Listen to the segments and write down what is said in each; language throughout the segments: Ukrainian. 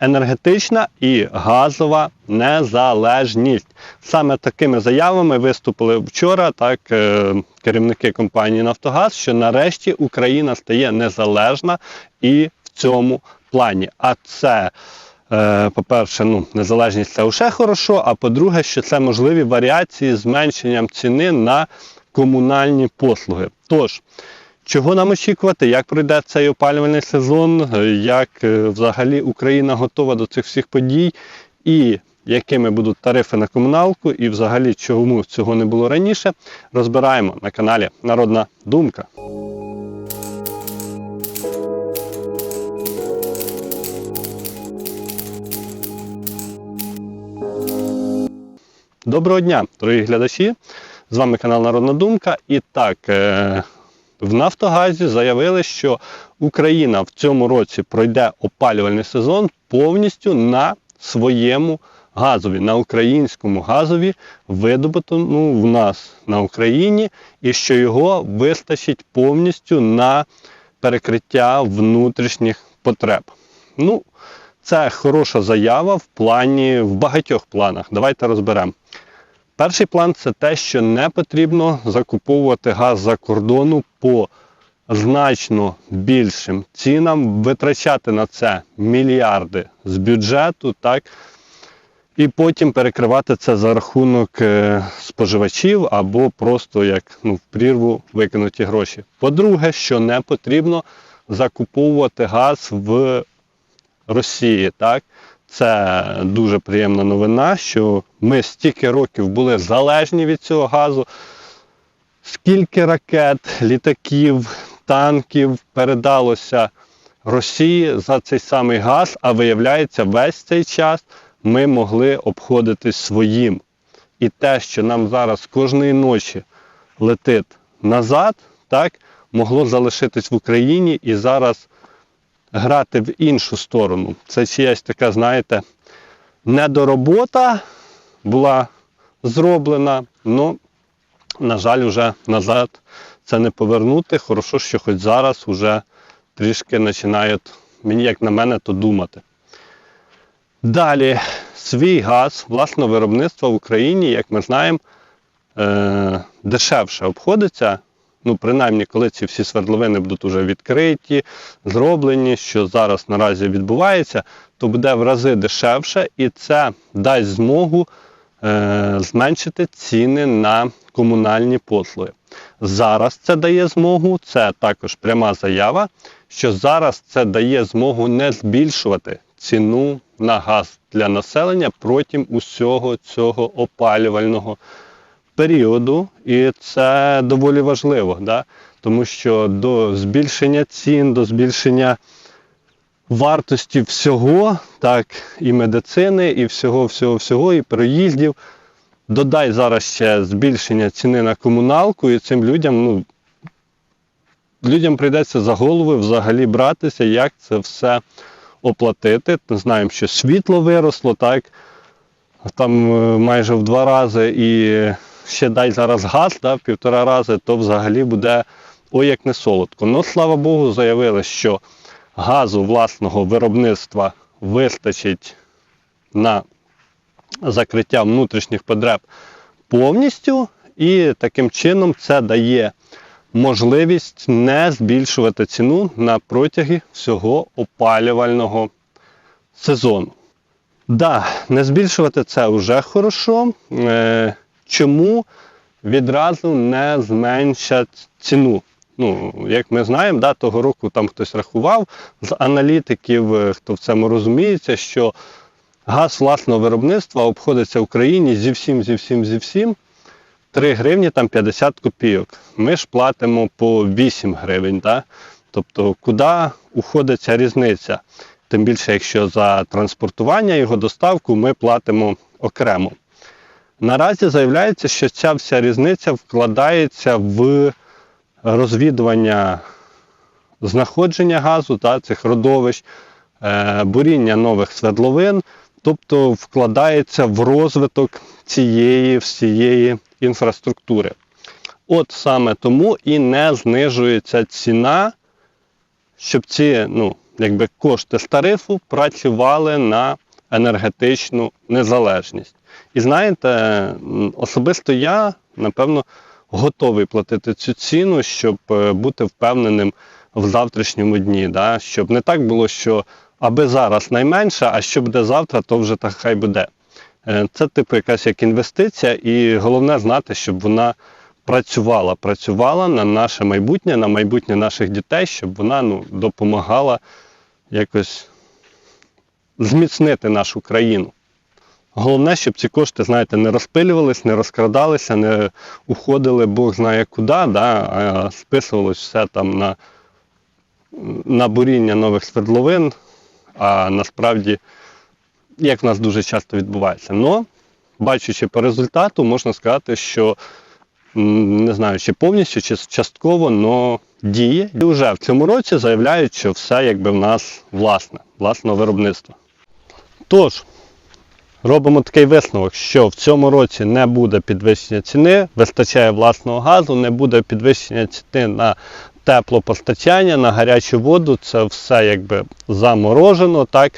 енергетична і газова незалежність. Саме такими заявами виступили вчора так, е, керівники компанії Нафтогаз, що нарешті Україна стає незалежна і в цьому плані. А це, е, по-перше, ну, незалежність це вже хорошо, а по-друге, що це можливі варіації зменшенням ціни на комунальні послуги. Тож, Чого нам очікувати, як пройде цей опалювальний сезон, як е, взагалі Україна готова до цих всіх подій, і якими будуть тарифи на комуналку, і взагалі чому цього не було раніше, розбираємо на каналі Народна Думка. Доброго дня, дорогі глядачі! З вами канал Народна Думка. І так, е, в Нафтогазі заявили, що Україна в цьому році пройде опалювальний сезон повністю на своєму газові, на українському газові, видобутому в нас на Україні, і що його вистачить повністю на перекриття внутрішніх потреб. Ну, це хороша заява в плані, в багатьох планах. Давайте розберемо. Перший план це те, що не потрібно закуповувати газ за кордону по значно більшим цінам, витрачати на це мільярди з бюджету, так, і потім перекривати це за рахунок е, споживачів або просто як ну, в прірву викинуті гроші. По-друге, що не потрібно закуповувати газ в Росії. так. Це дуже приємна новина, що ми стільки років були залежні від цього газу. Скільки ракет, літаків, танків передалося Росії за цей самий газ, а виявляється, весь цей час ми могли обходитись своїм. І те, що нам зараз кожної ночі летить назад, так, могло залишитись в Україні і зараз грати в іншу сторону. Це чиясь така, знаєте, недоробота була зроблена, але, на жаль, вже назад це не повернути. Хорошо, що хоч зараз вже трішки починають, мені, як на мене, то думати. Далі, свій газ власного виробництва в Україні, як ми знаємо, е- дешевше обходиться ну принаймні, коли ці всі свердловини будуть вже відкриті, зроблені, що зараз наразі відбувається, то буде в рази дешевше і це дасть змогу е, зменшити ціни на комунальні послуги. Зараз це дає змогу, це також пряма заява, що зараз це дає змогу не збільшувати ціну на газ для населення протягом усього цього опалювального періоду, і це доволі важливо, да? тому що до збільшення цін, до збільшення вартості всього, так, і медицини, і всього, всього, всього, і проїздів. Додай зараз ще збільшення ціни на комуналку, і цим людям, ну, людям прийдеться за голови взагалі братися, як це все оплатити. Ми знаємо, що світло виросло, так, там е, майже в два рази і ще дай зараз газ да, в півтора рази, то взагалі буде ой як не солодко. Ну, слава Богу, заявили, що газу власного виробництва вистачить на закриття внутрішніх потреб повністю, і таким чином це дає можливість не збільшувати ціну на протяги всього опалювального сезону. Да, не збільшувати це вже хорошо. Чому відразу не зменшать ціну. Ну, Як ми знаємо, да, того року там хтось рахував з аналітиків, е, хто в цьому розуміється, що газ власного виробництва обходиться в Україні зі всім, зі всім, зі всім 3 гривні там 50 копійок. Ми ж платимо по 8 гривень. Да? Тобто, куди уходить ця різниця? Тим більше, якщо за транспортування його доставку ми платимо окремо. Наразі заявляється, що ця вся різниця вкладається в розвідування знаходження газу та цих родовищ, е, буріння нових свердловин, тобто вкладається в розвиток цієї всієї інфраструктури. От саме тому і не знижується ціна, щоб ці ну, якби кошти з тарифу працювали на енергетичну незалежність. І знаєте, особисто я, напевно, готовий платити цю ціну, щоб е, бути впевненим в завтрашньому дні. Да? Щоб не так було, що аби зараз найменше, а що буде завтра, то вже так хай буде. Е, Це типу якась як інвестиція, і головне знати, щоб вона працювала, працювала на наше майбутнє, на майбутнє наших дітей, щоб вона ну, допомагала якось зміцнити нашу країну. Головне, щоб ці кошти, знаєте, не розпилювались, не розкрадалися, не уходили Бог знає куди, да, а списувалось все там на, на буріння нових свердловин, а насправді, як в нас дуже часто відбувається. Но, бачучи по результату, можна сказати, що не знаю, чи повністю, чи частково, але діє. І вже в цьому році заявляють, що все якби в нас власне, власного виробництва. Тож, робимо такий висновок, що в цьому році не буде підвищення ціни, вистачає власного газу, не буде підвищення ціни на теплопостачання, на гарячу воду. Це все якби заморожено. так.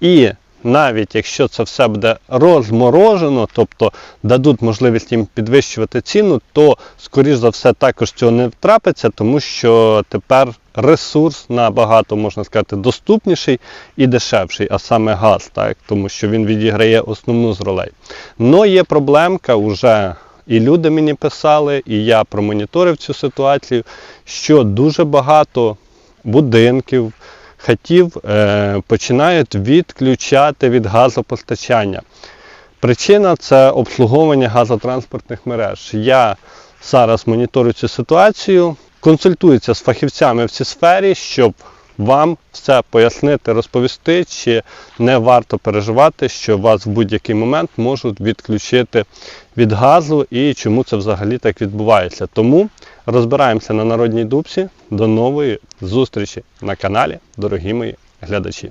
І навіть якщо це все буде розморожено, тобто дадуть можливість їм підвищувати ціну, то, скоріш за все, також цього не трапиться, тому що тепер ресурс набагато, можна сказати, доступніший і дешевший, а саме газ, так, тому що він відіграє основну з ролей. Но є проблемка вже. І люди мені писали, і я промоніторив цю ситуацію, що дуже багато будинків, хатів е, починають відключати від газопостачання. Причина це обслуговування газотранспортних мереж. Я зараз моніторю цю ситуацію, консультуюся з фахівцями в цій сфері, щоб вам все пояснити, розповісти, чи не варто переживати, що вас в будь-який момент можуть відключити від газу і чому це взагалі так відбувається. Тому розбираємося на народній дубці. До нової зустрічі на каналі, дорогі мої глядачі.